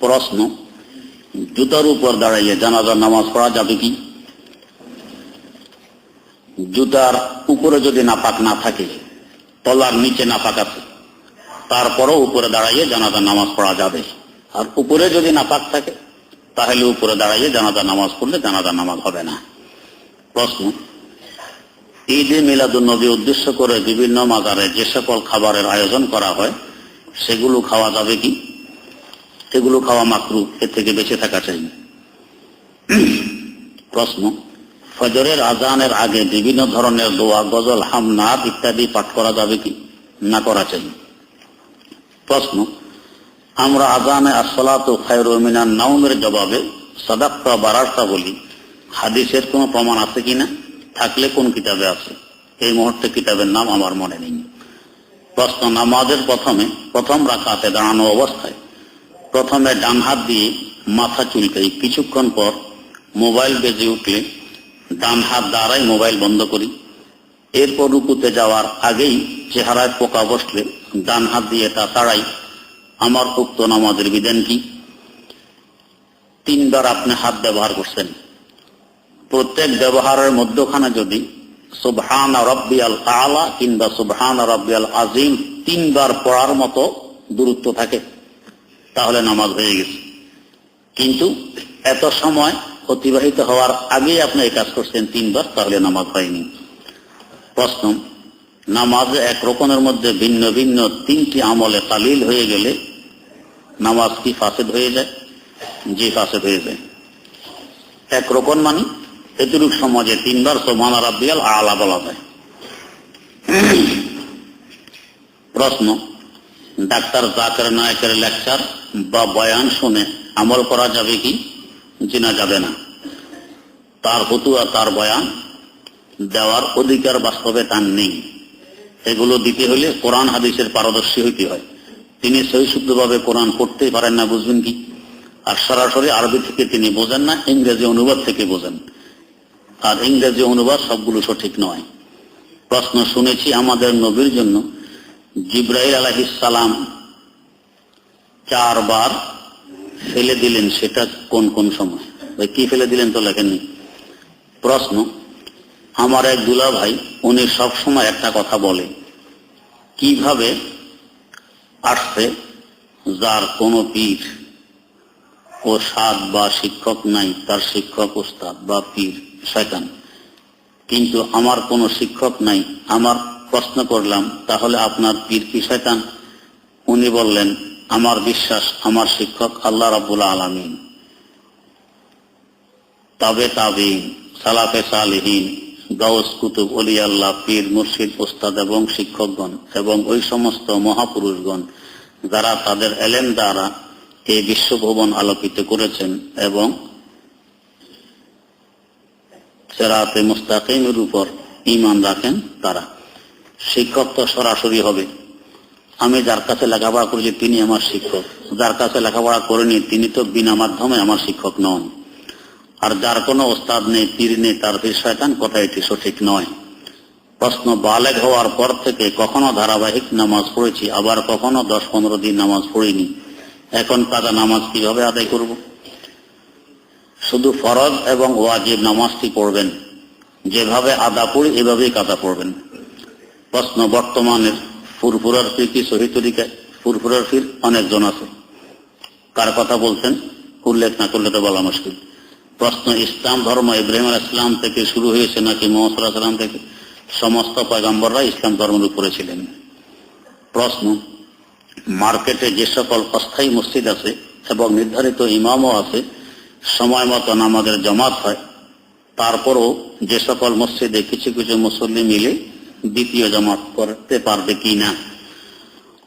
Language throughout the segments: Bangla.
প্রশ্ন, জুতার উপর দাঁড়াইয়ে জানাজার নামাজ পড়া যাবে কি? জুতার উপরে যদি নাপাক না থাকে, তলার নিচে নাপাক আছে, তারপরও উপরে দাঁড়াইয়ে জানাজার নামাজ পড়া যাবে। আর উপরে যদি নাপাক থাকে, তাহলে উপরে দাঁড়াইয়ে জানাজার নামাজ পড়লে জানাজার নামাজ হবে না। প্রশ্ন, ঈদে মিলাদুল নবী উদ্দেশ্য করে বিভিন্ন মাজারে যে সকল খাবারের আয়োজন করা হয়, সেগুলো খাওয়া যাবে কি? এগুলো খাওয়া মাকরু এর থেকে বেঁচে থাকা চাই প্রশ্ন, ফজরের আজানের আগে বিভিন্ন ধরনের দোয়া, গজল হামনাদ ইত্যাদি পাঠ করা যাবে কি? না করা চাই প্রশ্ন, আমরা আজানে আসলাত ও খায়রুমিনার নাউমের জবাবে সদাক্তা বারাস্তা বলি, হাদিসের কোনো প্রমাণ আছে কিনা থাকলে কোন কিতাবে আছে? এই মুহূর্তে কিতাবের নাম আমার মনে নেই। প্রশ্ন, নামাজের প্রথমে প্রথম রাখাতে দাঁড়ানো অবস্থায় প্রথমে ডান হাত দিয়ে মাথা চুলকাই। কিছুক্ষণ পর মোবাইল বেজে উঠলে ডান হাত দ্বারাই মোবাইল বন্ধ করি। এরপর রুকুতে যাওয়ার আগেই চেহারায় পোকা বসলে ডান হাত দিয়ে তা তাড়াই। আমার উক্ত নামাজের বিধান কি? তিনবার আপনি হাত ব্যবহার করছেন। প্রত্যেক ব্যবহারের মধ্যখানে যদি সুবহান রব্বিয়াল আলা কিংবা সুবহান রব্বিয়াল আজিম তিনবার পড়ার মতো দূরত্ব থাকে। তাহলে নামাজ হয়ে গেছে। কিন্তু এত সময় অতিবাহিত হওয়ার আগেই আপনি এই কাজ করছেন তিনবার, তাহলে নামাজ হয়নি। প্রশ্ন, নামাজ এক রকমের মধ্যে ভিন্ন ভিন্ন তিনটি আমলে তালিল হয়ে গেলে নামাজ কি ফাসেদ হয়ে যায়? জি, ফাসেদ হয়ে যায়। এক রকম মানে এতটুক সমাজে তিনবার সোমান রাব্বিয়াল আলা বলা যায়। প্রশ্ন ডাক্তার জাকের নায়কের লেকচার বা বয়ান শুনে আমল করা যাবে কি? জিনা যাবে না। তার হতুয়া তার বয়ান দেওয়ার অধিকার বাস্তবে তার নেই। এগুলো দিতে হলে কোরআন হাদিসের পারদর্শী হইতে হয়। তিনি সহিশুদ্ধভাবে কোরআন পড়তেই পারেন না, বুঝবেন কি? আর সরাসরি আরবি থেকে তিনি বোঝেন না, ইংরেজি অনুবাদ থেকে বোঝেন। আর ইংরেজি অনুবাদ সবগুলো সঠিক নয়। প্রশ্ন শুনেছি আমাদের নবীর জন্য জিব্রাহিল আলাহিসাল্লাম চারবার ফেলে দিলেন, সেটা কোন কোন সময়? ওই কি ফেলে দিলেন তো লেখেননি? প্রশ্ন, আমার এক দুলা ভাই, উনি সব সময় একটা কথা বলে, কীভাবে আসছে যার কোনো পীর ও সাদ বা শিক্ষক নাই, তার শিক্ষক ওস্তাদ বা পীর, শয়তান। কিন্তু আমার কোনো শিক্ষক নাই, আমার প্রশ্ন করলাম, তাহলে আপনার পীর কি শয়তান? উনি বললেন, আমার বিশ্বাস, আমার শিক্ষক আল্লাহ রাবুল আলমিন। তবে তাবিন, সালাফে সালহীন, গাউস কুতুব অলি আল্লাহ পীর, মুর্শিদ ওস্তাদ এবং শিক্ষকগণ এবং ওই সমস্ত মহাপুরুষগণ যারা তাদের এলেন দ্বারা এই বিশ্বভবন আলোকিত করেছেন এবং সেরাতে মুস্তাকিমের উপর ইমান রাখেন তারা। শিক্ষক তো সরাসরি হবে। আমি যার কাছে লেখাপড়া করেছি, তিনি আমার শিক্ষক। যার কাছে লেখাপড়া করেনি, তিনি তো বিনা মাধ্যমে আমার শিক্ষক নন। আর যার কোনো ওস্তাদ নেই, পীর নেই, তার পীর কথা এটি সঠিক নয়। প্রশ্ন বালেগ হওয়ার পর থেকে কখনো ধারাবাহিক নামাজ পড়েছি, আবার কখনো দশ পনেরো দিন নামাজ পড়িনি। এখন কাদা নামাজ কীভাবে আদায় করব? শুধু ফরজ এবং ওয়াজিব নামাজটি পড়বেন। যেভাবে আদা পড়ি এভাবেই কাদা পড়বেন। প্রশ্ন বর্তমানের ফুরফুরার ফির কি ফুরফুরার ফির অনেকজন আছে। কার কথা বলছেন? উল্লেখ না করলে তো বলা মুশকিল। প্রশ্ন, ইসলাম, ধর্ম, ইব্রাহিম ইসলাম থেকে শুরু হয়েছে নাকি মোহাম্মদ সাল্লাম থেকে? সমস্ত পয়গম্বররা ইসলাম ধর্মের উপরে ছিলেন প্রশ্ন, মার্কেটে যে সকল অস্থায়ী মসজিদ আছে এবং নির্ধারিত ইমামও আছে, সময় মতো আমাদের জমাত হয়, তারপরও যে সকল মসজিদে কিছু কিছু মুসল্লি মিলে দ্বিতীয় জমাত করতে পারবে কি না?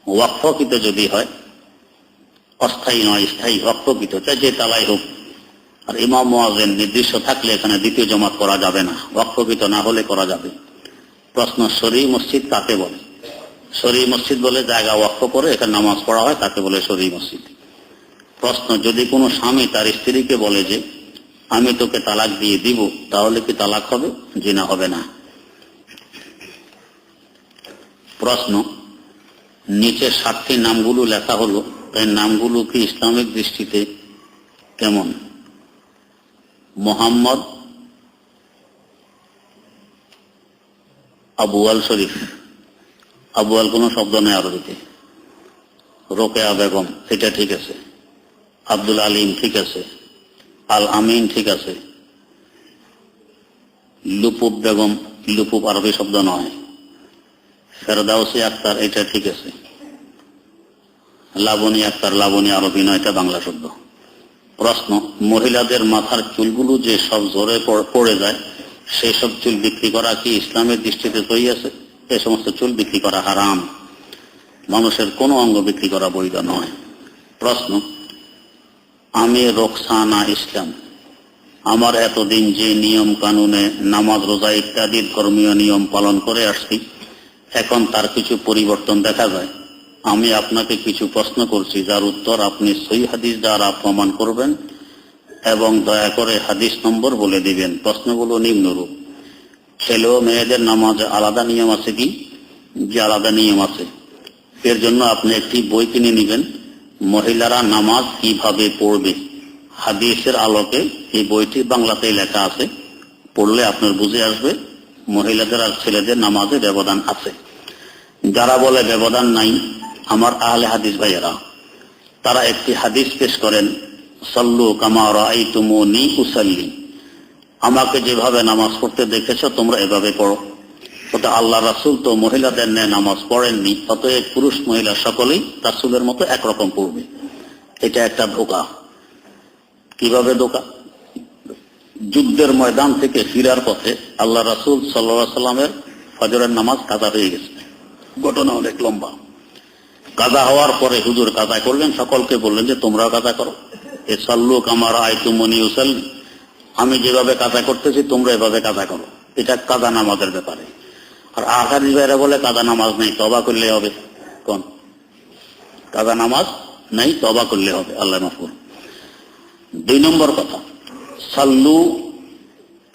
ওয়াকফকৃত যদি হয়, অস্থায়ী নয়, স্থায়ী ওয়াকফকৃত চাই যে তালাই হোক। আর ইমাম মোয়াজেন নির্দিষ্ট থাকলে এখানে দ্বিতীয় জমাত করা যাবে না, ওয়াকফকৃত না হলে করা যাবে। প্রশ্ন শরী মসজিদ কাকে বলে? শরী মসজিদ বলে জায়গা ওয়াক্ফ করে এখানে নামাজ পড়া হয়, তাকে বলে শরী মসজিদ। প্রশ্ন, যদি কোনো স্বামী তার স্ত্রীকে বলে যে, আমি তোকে তালাক দিয়ে দিব, তাহলে কি তালাক হবে? যে না হবে না। প্রশ্ন। নিচে সাতটি নামগুলো লেখা হলো। তাই নামগুলো কি ইসলামিক দৃষ্টিতে কেমন? মোহাম্মদ আবুয়াল শরীফ। আবুয়াল কোনো শব্দ নেই আরবিতে। রোকেয়া বেগম এটা ঠিক আছে। আব্দুল আলিম ঠিক আছে। আল আমিন ঠিক আছে। লুপুব বেগম লুপুব আরবি শব্দ নয়। ফেরদাউসি আক্তার, এটা ঠিক আছে। লাবণী আক্তার, লাবণী আরবি নয় এটা বাংলা শব্দ প্রশ্ন, মহিলাদের মাথার চুলগুলো যে সব জোরে পড়- যায়, সেই সব চুল বিক্রি করা কি ইসলামের দৃষ্টিতে তৈরি আছে? এই সমস্ত চুল বিক্রি করা হারাম। মানুষের কোনো অঙ্গ বিক্রি করা বৈধ নয়। প্রশ্ন, আমি রোকসানা ইসলাম। আমার এতদিন যে নিয়ম কানুনে নামাজ, রোজা ইত্যাদির ধর্মীয় নিয়ম পালন করে আসছি এখন তার কিছু পরিবর্তন দেখা যায়। আমি আপনাকে কিছু প্রশ্ন করছি, যার উত্তর আপনি সই হাদিস দ্বারা প্রমাণ করবেন এবং দয়া করে হাদিস নম্বর বলে দিবেন। প্রশ্নগুলো নিম্নরূপ। ছেলে ও মেয়েদের নামাজে আলাদা নিয়ম আছে কি? যে আলাদা নিয়ম আছে। এর জন্য আপনি একটি বই কিনে নেবেন। মহিলারা নামাজ কীভাবে পড়বে? হাদিসের আলোকে এই বইটি বাংলাতেই লেখা আছে। পড়লে আপনার বুঝে আসবে, মহিলাদের আর ছেলেদের নামাজে ব্যবধান আছে। যারা বলে ব্যবধান নাই, আমার আহলে হাদিস ভাইয়েরা, তারা একটি হাদিস পেশ করেন, সল্লু কামার আই তুমু নি উসাল্লি। আমাকে যেভাবে নামাজ পড়তে দেখেছ, তোমরা এভাবে পড়ো। ওটা আল্লাহ রাসুল তো মহিলাদের ন্যায় নামাজ পড়েননি, অতএব পুরুষ মহিলা সকলেই রাসুলের মতো একরকম পড়বে। এটা একটা ধোকা। কীভাবে ধোকা? যুদ্ধের ময়দান থেকে ফিরার পথে আল্লাহ রাসুল সাল্লা সাল্লামের ফজরের নামাজ কাজা হয়ে গেছে। ঘটনা অনেক লম্বা। কাজা হওয়ার পরে হুজুর কাজা করলেন সকলকে বললেন যে তোমরাও কাজা করো। এ সাল্লুক আমার আইতুমনি উসাল্লি। আমি যেভাবে কাজা করতেছি, তোমরা এভাবে কাজা করো। এটা কাজা নামাজের ব্যাপারে। আর আহারি ভাইরা বলে, কাজা নামাজ নেই তবা করলে হবে। কোন? কাজা নামাজ নেই তবা করলে হবে। আল্লাহ মাফুর দুই নম্বর কথা, সাল্লু,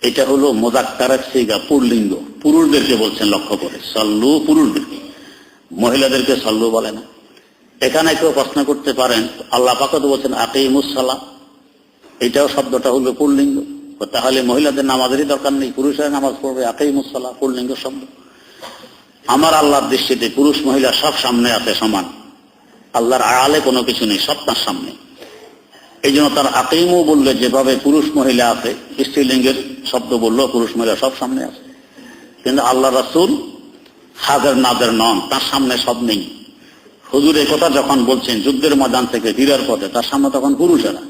এটা হলো মোজাক্কারের সিগা, পুরলিঙ্গ। পুরুষদেরকে বলছেন লক্ষ্য করে। সাল্লু পুরুষদেরকে। মহিলাদেরকে সাল্লু বলে না। এখানে কেউ প্রশ্ন করতে পারেন, আল্লাহ পাকত বলছেন আকেই মুসাল্লা এটাও শব্দটা হলো পুরলিঙ্গ তাহলে মহিলাদের নামাজেরই দরকার নেই, পুরুষের নামাজ পড়বে আকেই মুসাল্লা পুরলিঙ্গ শব্দ। আমার আল্লাহর দৃষ্টিতে পুরুষ, মহিলা সব সামনে আছে, সমান। আল্লাহর আড়ালে কোনো কিছু নেই, সব তার সামনে। এই জন্য তার আকিমও বললে যেভাবে পুরুষ, মহিলা আছে, স্ত্রীলিঙ্গের শব্দ বলল পুরুষ, মহিলা সব সামনে আছে। কিন্তু আল্লাহ রাসুল হাজার নাদের নন, তার সামনে সব নেই। হুজুর কথা যখন বলছেন, যুদ্ধের ময়দান থেকে ফিরার পথে, তার সামনে তখন পুরুষেরা।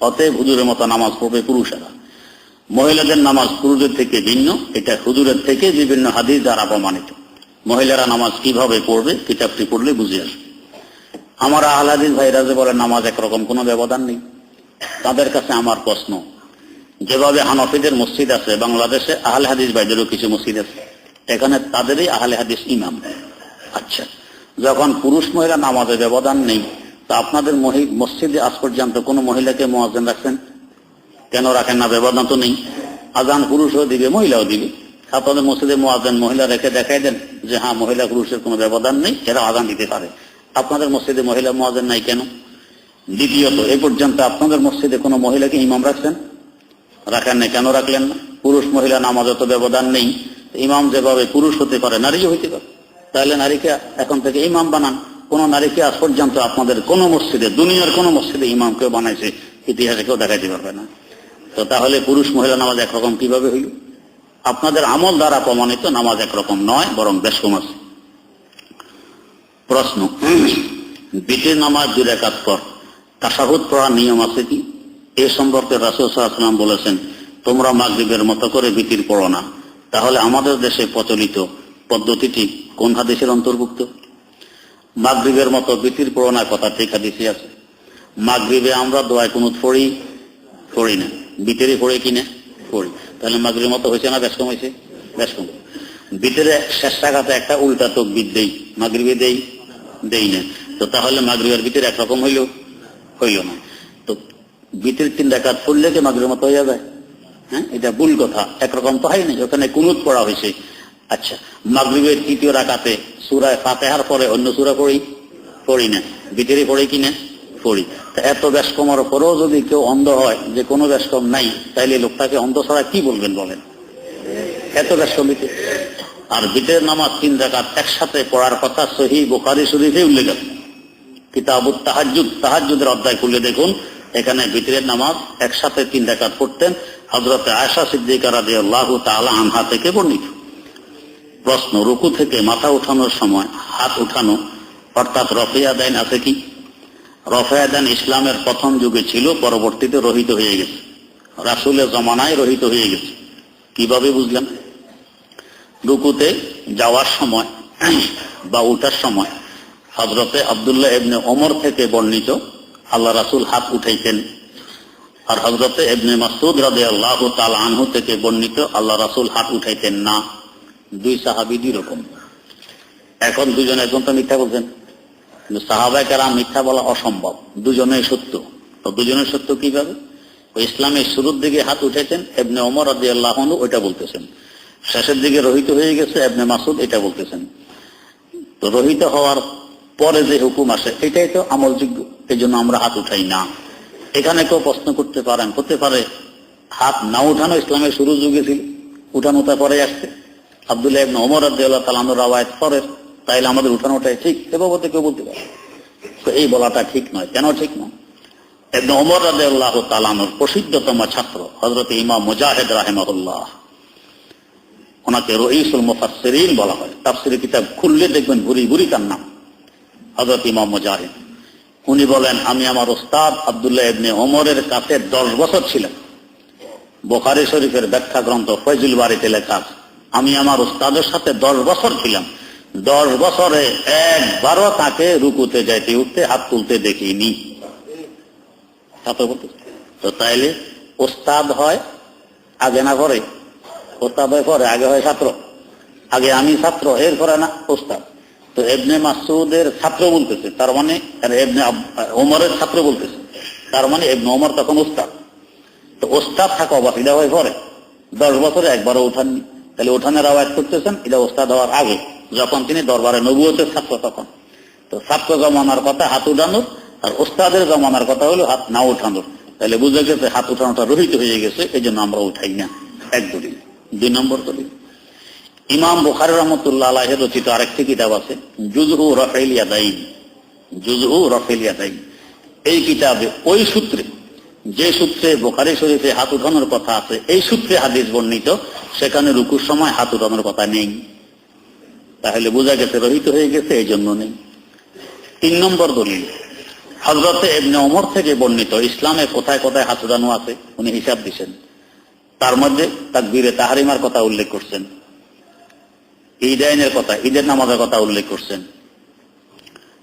অতএব হুজুরের মতো নামাজ পড়বে পুরুষেরা। মহিলাদের নামাজ পুরুষের থেকে ভিন্ন, এটা হুজুরের থেকে বিভিন্ন হাদিস দ্বারা প্রমাণিত মহিলারা নামাজ কীভাবে পড়বে, কিতাবটি পড়লে বুঝে আসবে। আমার আহলাদিস ভাইরা যে বলে, নামাজ একরকম কোনো ব্যবধান নেই। তাদের কাছে আমার প্রশ্ন, যেভাবে হানফিদের মসজিদ আছে, বাংলাদেশে আহলে হাদিস ভাইদেরও কিছু মসজিদ আছে। এখানে তাদেরই আহলে হাদিস ইমাম। আচ্ছা যখন পুরুষ মহিলা নামাজে ব্যবধান নেই, তা আপনাদের মসজিদে আজ পর্যন্ত কোনো মহিলাকে মোয়াজ্জেন রাখছেন? কেন রাখেন না? ব্যবধান তো নেই। আজান পুরুষও দিবে, মহিলাও দিবে। আপনাদের মসজিদে মোয়াজ্জেন মহিলা রেখে দেখাই দেন যে হ্যাঁ মহিলা পুরুষের কোনো ব্যবধান নেই এরা আজান দিতে পারে। আপনাদের মসজিদে মহিলা মোয়াজ্জেন নাই কেন? দ্বিতীয়ত এই পর্যন্ত আপনাদের মসজিদে কোনো মহিলাকে ইমাম রাখছেন? রাখেন না কেন রাখলেন না? পুরুষ মহিলা নামাজে তো ব্যবধান নেই। ইমাম যেভাবে পুরুষ হতে পারে, নারীও হইতে পারে। তাহলে নারীকে এখন থেকে ইমাম বানান। কোন নারীকে আজ পর্যন্ত আপনাদের কোন মসজিদে, দুনিয়ার কোন মসজিদে ইমাম কেউ বানাইছে, ইতিহাসে কেউ দেখাইতে পারবে না। তো তাহলে পুরুষ মহিলা নামাজ একরকম কীভাবে হইল? আপনাদের আমল দ্বারা প্রমাণিত নামাজ একরকম নয়, বরং বেশ কম আছে প্রশ্ন বিটির নামাজ দুই রেখাত পর। তাসাহুদ পড়ার নিয়ম আছে কি? এ সম্পর্কে রাসুল রাসুলাম বলেছেন, তোমরা মাগরিবের মতো করে বিটির পড়ো না। তাহলে আমাদের দেশে প্রচলিত পদ্ধতিটি কোন হাদিসের অন্তর্ভুক্ত? মাগরিবের মতো বিটির পড়ো কথা ঠিক হাদিসে আছে। মাগরিবে আমরা দোয়ায় কুনুত পড়ি পড়ি না। বিটেরই পড়ে কিনে পড়ি তাহলে মাগরিবের মতো হয়েছে না বেশ কম হয়েছে? বেশ কম বিটের শেষ টাকাতে একটা উল্টা তকবির দেই। মাগরিবে দেই দেই না। তো তাহলে মাগরিবের বিটের একরকম হইল হইল না। তো বিটের তিন ডাকাত পড়লে কি মাগরিবের মতো হয়ে যায়? হ্যাঁ? এটা ভুল কথা। একরকম তো হয়নি ওখানে কুনুত পড়া হয়েছে। আচ্ছা মাগরিবের তৃতীয় রাকাতে সুরায় ফাতেহার পরে অন্য সুরা পড়ি? পড়ি না। বিটেরে পড়ে কিনা পড়ি। তা এত ব্যাস পরেও যদি কেউ অন্ধ হয়, যে কোনো ব্যাস নাই, তাইলে লোকটাকে অন্ধ ছাড়া কি বলবেন বলেন? এত ব্যাস কমিতে আর বিটের নামাজ তিন রাকাত একসাথে পড়ার কথা সহি বোখারি শরীফে উল্লেখ আছে। কিতাবুত তাহাজুদ তাহাজুদের অধ্যায় খুলে দেখুন। এখানে বিতরের নামাজ একসাথে তিন রাকাত পড়তেন। হজরত আয়সা সিদ্দিকা রাজি আল্লাহ তালা আনহা থেকে বর্ণিত। প্রশ্ন, রুকু থেকে মাথা উঠানোর সময় হাত উঠানো, অর্থাৎ রফিয়া দেন আছে কি? রফিয়া দেন ইসলামের প্রথম যুগে ছিল, পরবর্তীতে রহিত হয়ে গেছে। রাসুলের জমানায় রহিত হয়ে গেছে। কীভাবে বুঝলেন? রুকুতে যাওয়ার সময় বা উঠার সময় হজরতে আবদুল্লাহ এবনে ওমর থেকে বর্ণিত, আল্লাহ রাসুল হাত উঠাইতেন। আর হজরতে এবনে মাসুদ রাদে আল্লাহ তাল আনহু থেকে বর্ণিত, আল্লাহ রাসুল হাত উঠাইতেন না। দুই সাহাবি দুই রকম এখন দুজনে একজন তো মিথ্যা বলছেন। কিন্তু সাহাবাই কারাম মিথ্যা বলা অসম্ভব। দুজনেই সত্য। তো দুজনের সত্য কীভাবে? ইসলামের শুরুর দিকে হাত উঠেছেন এবনে ওমর রাদি আল্লাহ ওইটা বলতেছেন। শেষের দিকে রহিত হয়ে গেছে এবনে মাসুদ এটা বলতেছেন। তো রহিত হওয়ার পরে যে হুকুম আসে, এটাই তো আমলযোগ্য। এই জন্য আমরা হাত উঠাই না। এখানে কেউ প্রশ্ন করতে পারেন করতে পারে হাত না উঠানো ইসলামের শুরু যুগে ছিল উঠানোটা পরে আসছে। আবদুল্লাহ ওমর রাদিয়াল্লাহু তাআলা রাওয়ায়াত তাইলে আমাদের উঠানোটাই ঠিক এ কেউ বলতে পারে তো এই বলাটা ঠিক নয়, কেন ঠিক নয়? ইবনে ওমর রাদিয়াল্লাহু তাআলা প্রসিদ্ধতম ছাত্র ওনাকে রইসুল মুফাসসিরিন বলা হয়। তাফসির কিতাব খুললে দেখবেন ভুরি ভুরি তার নাম, হযরত ইমাম মুজাহিদ। উনি বলেন, আমি আমার ওস্তাদ আব্দুল্লাহ ইবনে ওমরের কাছে দশ বছর ছিলাম। বোখারি শরীফের ব্যাখ্যা গ্রন্থ ফয়জুল বাড়িতে লেখা আমি আমার উস্তাদের সাথে দশ বছর ছিলাম। দশ বছরে একবারও তাকে রুকুতে যাইতে, উঠতে, হাত তুলতে দেখিনি। তো তাইলে ওস্তাদ হয়, আগে না করে ওস্তাদ হয় পরে, আগে হয় ছাত্র। আগে আমি ছাত্র এর পরে না, ওস্তাদ। তো এবনে মাসুদের ছাত্র বলতেছে, তার মানে এবনে ওমরের ছাত্র বলতেছে, তার মানে এবনে ওমর তখন ওস্তাদ। তো ওস্তাদ থাকা অবস্থা এটা হয় পরে দশ বছরে একবারও উঠাননি তাহলে উঠানের আওয়াজ করতেছেন, এটা ওস্তাদ হওয়ার আগে, যখন তিনি দরবারে নবুয়তের ছাত্র তখন। তো ছাত্র জমানার কথা হাত উঠানোর, আর ওস্তাদের জমানার কথা হলো হাত না উঠানোর। তাহলে বুঝে গেছে হাত উঠানোটা রহিত হয়ে গেছে এই জন্য আমরা উঠাই না। এক দলিল, দুই নম্বর দলিল। ইমাম বুখারি রহমতুল্লাহ আলাহের রচিত আরেকটি কিতাব আছে জুজহু রফেল ইয়াদাইন। জুজহু রফেল ইয়াদাইন। এই কিতাবে ওই সূত্রে, যে সূত্রে বোখারি শরীফে হাত উঠানোর কথা আছে, এই সূত্রে হাদিস বর্ণিত, সেখানে রুকুর সময় হাত উঠানোর কথা নেই। তাহলে বোঝা গেছে, রহিত হয়ে গেছে এই জন্য নেই। তিন নম্বর দলিল হজরতে এমনি অমর থেকে বর্ণিত, ইসলামে কোথায় কোথায় হাত উঠানো আছে, উনি হিসাব দিচ্ছেন তার মধ্যে তাকবীরে তাহারিমার কথা উল্লেখ করছেন। ঈদাইনের কথা, ঈদের নামাজের কথা উল্লেখ করছেন।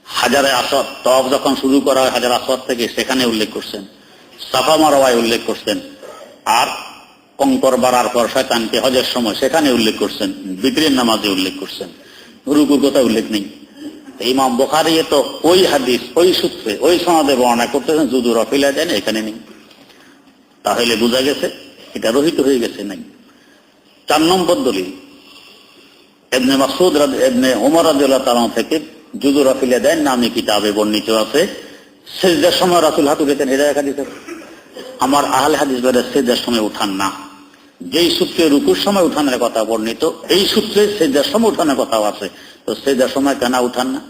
হাজারে আসর তফ যখন শুরু করা হয় হাজার আসর থেকে, সেখানে উল্লেখ করছেন। সাফা মারওয়ায় উল্লেখ করছেন। আর কঙ্কর বাড়ার পর শয়তানকে হজের সময় সেখানে উল্লেখ করছেন। বিক্রির নামাজে উল্লেখ করছেন। রুকুর কথা উল্লেখ নেই। ইমাম বোখারি তো ওই হাদিস, ওই সূত্রে, ওই সমাজে বর্ণনা করতেছেন যদু রফিলা দেন এখানে নেই। তাহলে বোঝা গেছে, এটা রহিত হয়ে গেছে, নাই। চার নম্বর দলিল এবনে মাসুদ এবনে ওমর রাদিয়াল্লাহু তাআলা থেকে জুদু রাফিলা দেন, নামে কিতাবে বর্ণিত আছে। সেজদার সময় রাসূল হাত উঠেছেন একা দিতে আমার আহলে হাদিস বেড়ে সেজদার সময় উঠান না। যেই সূত্রে রুকুর সময় উঠানোর কথা বর্ণিত, এই সূত্রে সেজদার সময় উঠানোর কথাও আছে। তো সেজদার সময় কেন উঠান না?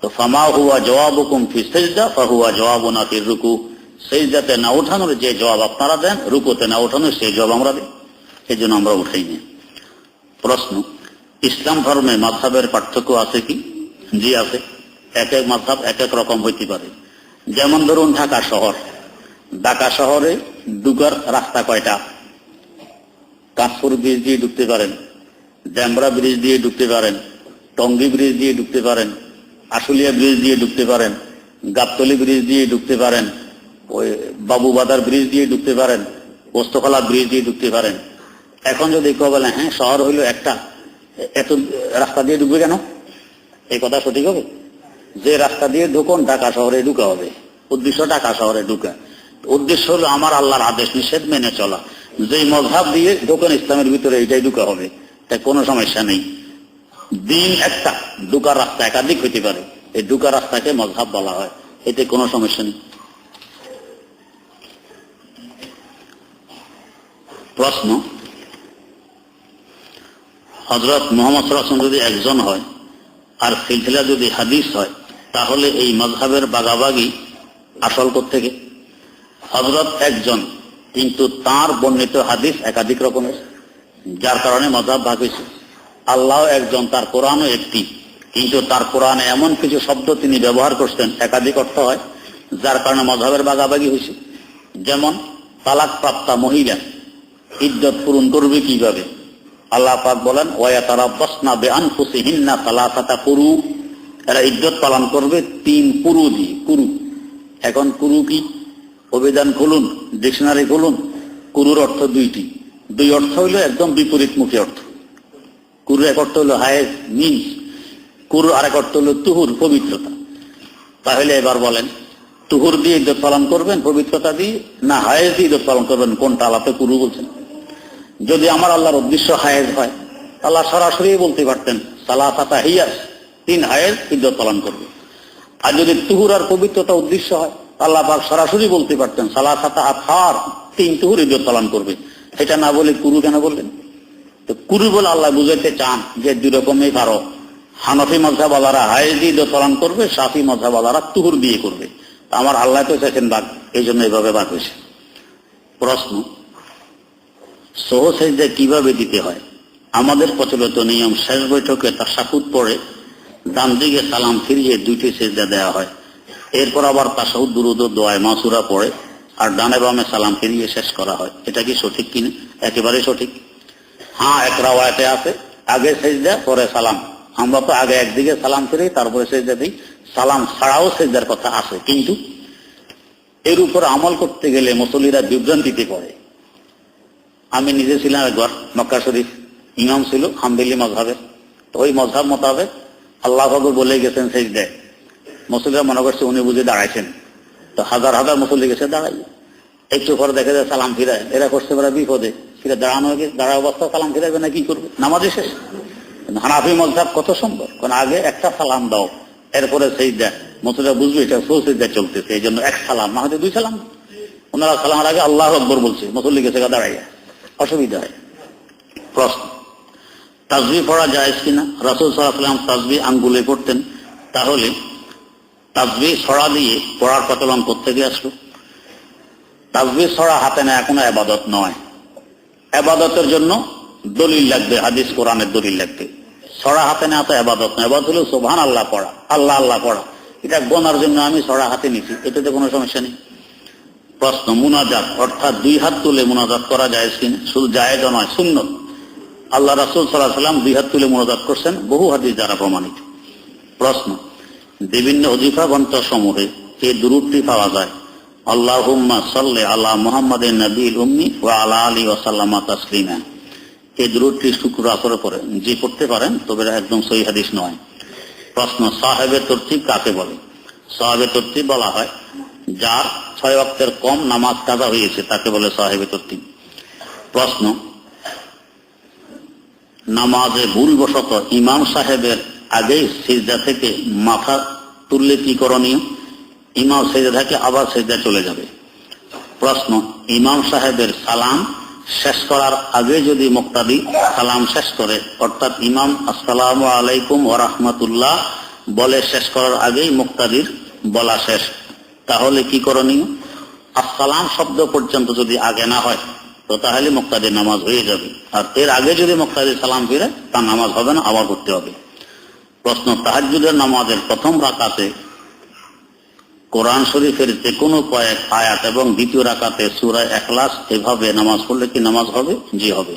তো ফামা হুয়া জবাবুকুম ফি সেজদা, ফাহুয়া জবাবুনা ফি রুকু। সেজদাতে না উঠানোর যে জবাব আপনারা দেন, রুকুতে না উঠানোর সেই জবাব আমরা দিই। সেই জন্য আমরা উঠাইনি প্রশ্ন ইসলাম ধর্মে মাধাবের পার্থক্য আছে কি? জি আছে। এক এক মাধাব এক এক রকম হইতে পারে। যেমন ধরুন ঢাকা শহর। ঢাকা শহরে ঢুকার রাস্তা কয়টা? কাঁচপুর ব্রিজ দিয়ে ঢুকতে পারেন ড্যামরা ব্রিজ দিয়ে ঢুকতে পারেন, টঙ্গী ব্রিজ দিয়ে ঢুকতে পারেন, আশুলিয়া ব্রিজ দিয়ে ঢুকতে পারেন, গাবতলি ব্রিজ দিয়ে ঢুকতে পারেন, ওই বাবুবাজার ব্রিজ দিয়ে ঢুকতে পারেন পোস্তকলা ব্রিজ দিয়ে ঢুকতে পারেন। এখন যদি কেউ বলে হ্যাঁ শহর হইল একটা। এত রাস্তা দিয়ে ঢুকবে কেন? এই কথা সঠিক হবে? যে রাস্তা দিয়ে ঢুকুন, ঢাকা শহরে ঢুকা হবে। উদ্দেশ্য ঢাকা শহরে ঢুকা। উদ্দেশ্য হলো আমার আল্লাহর আদেশ নিষেধ মেনে চলা। যেই মজহাব দিয়ে ঢোকেন, ইসলামের ভিতরে এটাই ঢুকা হবে। তাই কোনো সমস্যা নেই। দিন একটা, ঢুকার রাস্তা একাধিক হইতে পারে। এই ঢুকার রাস্তাকে মজহাব বলা হয়। এতে কোনো সমস্যা নেই। প্রশ্ন হজরত মোহাম্মদ রাসুল যদি একজন হয়, আর সিলসিলা যদি হাদিস হয়, তাহলে এই মজহাবের বাগাবাগি আসল থেকে হজরত একজন, কিন্তু তার বর্ণিত হাদিস একাধিক রকমের, যার কারণে মজাব ভাগ হয়েছে। আল্লাহ একজন, তার কোরআনও একটি, কিন্তু তার কোরআনে এমন কিছু শব্দ তিনি ব্যবহার করছেন, একাধিক অর্থ হয়, যার কারণে মজাবের বাগাবাগি হয়েছে। যেমন তালাক প্রাপ্তা মহিলা, ইজ্জত পূরণ করবে কীভাবে? আল্লাহ পাক বলেন ওয়া তারা বসনা বেআন খুশি হিন্না তালাকাতা পুরু এরা ইজ্জত পালন করবে তিন পুরু দিয়ে, কুরু। এখন কুরু কি? অভিধান খুলুন, ডিকশনারি খুলুন, কুরুর অর্থ দুইটি। দুই অর্থ হইল একদম বিপরীতমুখী অর্থ। কুরু এক অর্থ হলো হায়েজ মিন্স। কুরু আরেক অর্থ হলো তুহুর, পবিত্রতা। তাহলে এবার বলেন, তুহুর দিয়ে ইজ্জত পালন করবেন, পবিত্রতা দিয়ে, না হায়েজ দিয়ে ইজ্জত পালন করবেন, কোনটা আলাপে কুরু বলছেন? যদি আমার আল্লাহর উদ্দেশ্য হায়েজ হয়, আল্লাহ সরাসরি বলতে পারতেন সালাফাতা হিয়াস, তিন হায়েজ ইজ্জত পালন করবে। আর যদি তুহুর আর পবিত্রতা উদ্দেশ্য হয়, আল্লাহ পাক সরাসরি বলতে পারতেন সালাফাতা আথার তিন তুহুর ইজ্জত পালন করবে। এটা না বলে কুরু কেন বললেন? তো কুরু বলে আল্লাহ বুঝাইতে চান যে দুই রকমই পারো, হানফি মজাবালারা হায়েজ ইজ্জত পালন করবে, সাফি মজাবালারা তুহুর দিয়ে করবে। আমার আল্লাহ তো চাইছেন বাঘ, এই জন্য এইভাবে বাঘ হয়েছে। প্রশ্ন সহ সেজদা কীভাবে দিতে হয়। আমাদের প্রচলিত নিয়ম শেষ বৈঠকে তার সাকুত পরে ডান দিকে সালাম, ফিরিয়ে দুইটি সেজদা দেওয়া হয়। এরপর আবার তাসাউদ দুরুদ দোয়ায় মাসুরা পড়ে আর ডানে বামে সালাম, ফিরিয়ে শেষ করা হয়। এটা কি সঠিক কিনা? একেবারে সঠিক। হ্যাঁ এক রাওয়ায়তে আছে। আগে সেজদা, পরে সালাম। আমরা তো আগে একদিকে সালাম ফিরি, তারপরে সেজদা দিই। সালাম ছাড়াও সেজদার কথা আছে। কিন্তু এর উপর আমল করতে গেলে মুসল্লিরা বিভ্রান্তিতে পড়ে। আমি নিজে ছিলাম একবার মক্কা শরীফ। ইমাম ছিল, হামবেলি মজহাবের তো ওই মজহাব মোতাবেক আল্লাহ ফাগর বলে গেছেন সেই দেয় মুসলিরা মনে করছে উনি বুঝে দাঁড়াইছেন। তো হাজার হাজার মুসল্লি গেছে, দাঁড়াই। একটু পরে দেখা যায় সালাম ফিরায়। এরা করছে ওরা বিপদে। ফিরে দাঁড়ানো দাঁড়া অবস্থা, সালাম ফিরাবে না কি করবে? নামাজে শেষ। হানাফি মজহাব কত সুন্দর। কারণ আগে একটা সালাম দাও, এরপরে সেই দেয় মুসলিরা বুঝবে এটা সৌসিদা চলতেছে এই জন্য এক সালাম, না হয়তো দুই সালাম। ওনারা সালামের আগে আল্লাহ আকবর বলছে, মুসল্লি গেছে দাঁড়াইয়া। অসুবিধা হয়। প্রশ্ন, তাজবি পড়া যায় কিনা? রাসুল সাল্লাম তাজবি আঙ্গুলে পড়তেন। তাহলে তাজবি ছড়া দিয়ে পড়ার প্রচলন করতে আসলো? তাজবি ছড়া হাতে নেয় কোনো আবাদত নয়। আবাদতের জন্য দলিল লাগবে, হাদিস, কোরআনের দলিল লাগবে। ছড়া হাতে নেওয়া তো আবাদত নয়। আবাদত হলো সোভান আল্লাহ পড়া, আল্লাহ আল্লাহ পড়া। এটা গোনার জন্য আমি ছড়া হাতে নিছি। এটাতে কোনো সমস্যা নেই। প্রশ্ন, মুনাজাত, অর্থাৎ দুই হাত তুলে মুনাজাত করা যায় কিনা শুধু জায়েজ নয়, শূন্য। আল্লাহ রাসুল সাল্লাহ সাল্লাম দুই হাত তুলে মুনাজাত করছেন, বহু হাদিস দ্বারা প্রমাণিত। প্রশ্ন, বিভিন্ন অজিফা গ্রন্থ সমূহে এই দুরুটি পাওয়া যায়? আল্লাহ সাল্লে আল্লাহ মোহাম্মদ নবীল উম্মি ও আলা তাসলিমা। এই শুক্র আসরে পরে যে পড়তে পারেন, তবে একদম হাদিস নয়। প্রশ্ন, সাহেবের তরতিব কাকে বলে? সাহেবের বলা হয় যার ছয় অক্টের কম নামাজ কাজা হয়েছে, তাকে বলে সাহেবে তত্তিব প্রশ্ন, নামাজে ভুলবশত ইমাম সাহেবের আগে সিজদা থেকে মাথা তুললে কি করণীয়? ইমাম সেজা থেকে আবার সেজদা চলে যাবে। প্রশ্ন, ইমাম সাহেবের সালাম শেষ করার আগে যদি মুক্তাদি সালাম শেষ করে, অর্থাৎ ইমাম, আসসালাম আলাইকুম ও রহমতুল্লাহ, বলে শেষ করার আগেই মুক্তাদির বলা শেষ। তাহলে কি করণীয়? আসসালাম শব্দ পর্যন্ত যদি আগে না হয়, তো তাহলে মুক্তাদের নামাজ হয়ে যাবে। আর এর আগে যদি মুক্তাদের সালাম ফিরে তার নামাজ হবে না, আবার করতে হবে। প্রশ্ন তাহাজুদের নামাজের প্রথম রাকাতে কোরআন শরীফের যে কোনো কয়েক আয়াত এবং দ্বিতীয় রাকাতে সুরায় একলাস এভাবে নামাজ পড়লে কি নামাজ হবে? জি, হবে।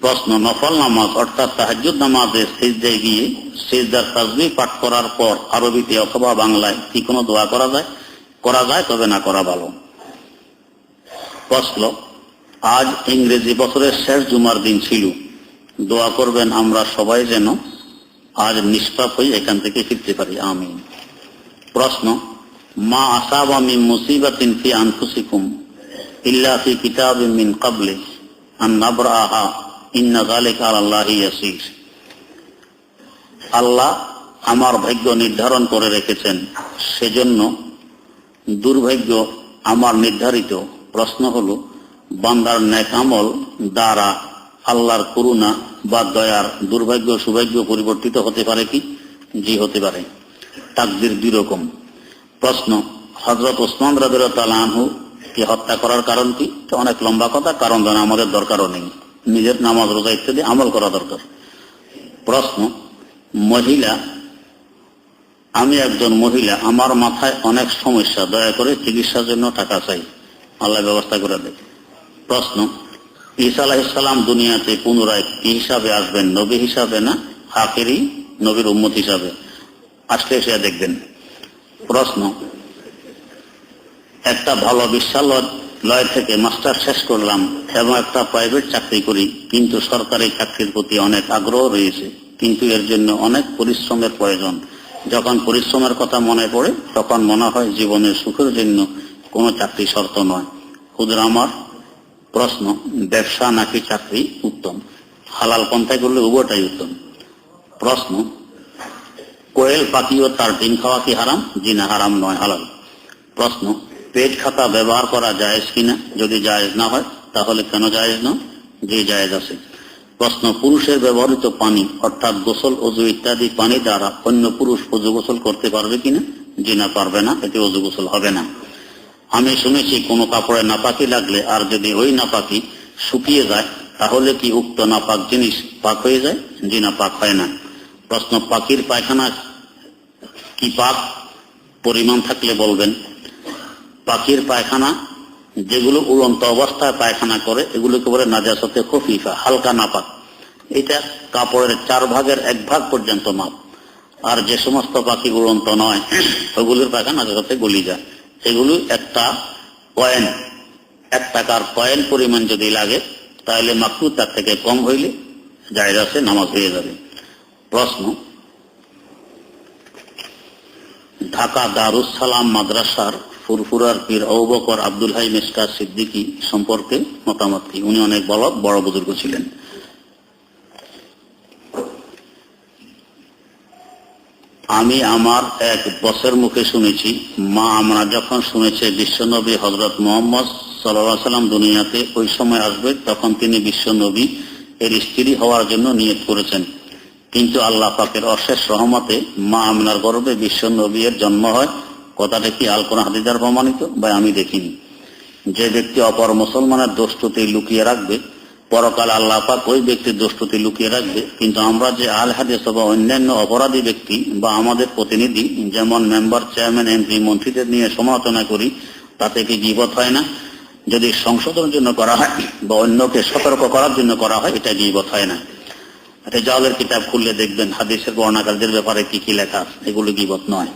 প্রশ্ন, নফল নামাজ অর্থাৎ তাহাজুদ নামাজে সেজদায় গিয়ে সেজদার তাজবি পাঠ করার পর আরবিতে অথবা বাংলায় কি কোনো দোয়া করা যায়? করা যায়, তবে না করা ভালো। প্রশ্ন, আজ ইংরেজি বছরের শেষ জুমার দিন ছিল। দোয়া করবেন আমরা সবাই যেন আজ নিষ্পাপ হয়ে এখান থেকে ফিরতে পারি। আমি প্রশ্ন, মা আসাবা মিন মুসিবাতিন ফি আনফুসিকুম ইল্লা ফি কিতাবিন মিন ক্বাবলি আন নাবরাহা ইন্না যালিকা আলাল্লাহি ইয়াসির। আল্লাহ আমার ভাগ্য নির্ধারণ করে রেখেছেন, সেজন্য দুর্ভাগ্য আমার নির্ধারিত প্রশ্ন হল, বান্দার ন্যাক আমল দ্বারা আল্লাহর করুণা বা দয়ার দুর্ভাগ্য সৌভাগ্য পরিবর্তিত হতে পারে কি? জি, হতে পারে। তাকদির দুই রকম। প্রশ্ন হজরত ওসমান রাজু কে হত্যা করার কারণ কি? অনেক লম্বা কথা, কারণ জানা আমাদের দরকারও নেই। নিজের নামাজ রোজা ইত্যাদি আমল করা দরকার। প্রশ্ন, মহিলা আমি একজন মহিলা, আমার মাথায় অনেক সমস্যা, দয়া করে চিকিৎসার জন্য টাকা চাই। আল্লাহ ব্যবস্থা করে দেয়। প্রশ্ন, ঈসা আলাহিসাল্লাম দুনিয়াতে পুনরায় কি হিসাবে আসবেন, নবী হিসাবে না আখেরি, নবীর উম্মত হিসাবে? আসলে সে দেখবেন। প্রশ্ন, একটা ভালো বিশ্ববিদ্যালয় থেকে মাস্টার শেষ করলাম, এবং একটা প্রাইভেট চাকরি করি, কিন্তু সরকারি চাকরির প্রতি অনেক আগ্রহ রয়েছে, কিন্তু এর জন্য অনেক পরিশ্রমের প্রয়োজন। যখন পরিশ্রমের কথা মনে পড়ে, তখন মনে হয় জীবনের সুখের জন্য কোনো চাকরি শর্ত নয়। খুদরা আমার প্রশ্ন, ব্যবসা নাকি চাকরি উত্তম? হালাল পন্থায় করলে উভয়টাই উত্তম। প্রশ্ন, কোয়েল পাখি ও তার ডিম খাওয়া কি হারাম? জি হারাম নয়, হালাল। প্রশ্ন, পেট খাতা ব্যবহার করা জায়েজ কিনা? যদি জায়েজ না হয়, তাহলে কেন জায়েজ না যে জায়েজ আছে। প্রশ্ন, পুরুষের ব্যবহৃত পানি, অর্থাৎ গোসল, অজু ইত্যাদি পানি দ্বারা অন্য পুরুষ অজু গোসল করতে পারবে কিনা জি না, পারবে না, এতে অজু গোসল হবে না। আমি শুনেছি কোনো কাপড়ে নাপাকি লাগলে আর যদি ওই নাপাকি শুকিয়ে যায়, তাহলে কি উক্ত নাপাক জিনিস পাক হয়ে যায়? জি না, পাক হয় না। প্রশ্ন, পাখির পায়খানা কি পাক? পরিমাণ থাকলে বলবেন। পাখির পায়খানা যেগুলো উড়ন্ত অবস্থায় পায়খানা করে, এগুলোকে বলে নাজাসতে খফিফা, হালকা নাপাক। এটা কাপড়ের চার ভাগের এক ভাগ পর্যন্ত মাপ। আর যে সমস্ত পাখি উড়ন্ত নয়, ওগুলোর পায়খানা নাজাসতে গলি যায়। এগুলো একটা কয়েন এক টাকার কয়েন পরিমাণ যদি লাগে, তাহলে মাকরু তার থেকে কম হইলে জায়গা আছে, নামাজ হয়ে যাবে। প্রশ্ন, ঢাকা দারুস সালাম মাদ্রাসার ফুরফুরার পীর অবকর আব্দুল হাই মিসকা সিদ্দিকী সম্পর্কে মতামত কি? উনি অনেক বড় বড় বুজুর্গ ছিলেন। আমি আমার এক বসের মুখে শুনেছি, মা আমরা যখন শুনেছে বিশ্বনবী হজরত মোহাম্মদ সাল্লাহ সাল্লাম দুনিয়াতে ওই সময় আসবে, তখন তিনি বিশ্বনবী এর স্ত্রী হওয়ার জন্য নিয়ত করেছেন। কিন্তু আল্লাহ পাকের অশেষ রহমতে মা আমনার গর্বে বিশ্ব নবী এর জন্ম হয়। কথাটা কি আল কোরআন হাদিদার প্রমাণিত? বা আমি দেখিনি। যে ব্যক্তি অপর মুসলমানের দোষটুতি লুকিয়ে রাখবে, পরকাল আল্লাহ পাক ওই ব্যক্তির দোষটুতি লুকিয়ে রাখবে, কিন্তু আমরা যে আল হাদিস বা অন্যান্য অপরাধী ব্যক্তি বা আমাদের প্রতিনিধি, যেমন মেম্বার, চেয়ারম্যান, এমপি, মন্ত্রীদের নিয়ে সমালোচনা করি, তাতে কি গিবত হয় না? যদি সংশোধনের জন্য করা হয় বা অন্যকে সতর্ক করার জন্য করা হয়, এটা গিবত হয় না। রেজাউলের কিতাব খুললে দেখবেন হাদিসের বর্ণাকারীদের ব্যাপারে কি কি লেখা এগুলো গিবত নয়।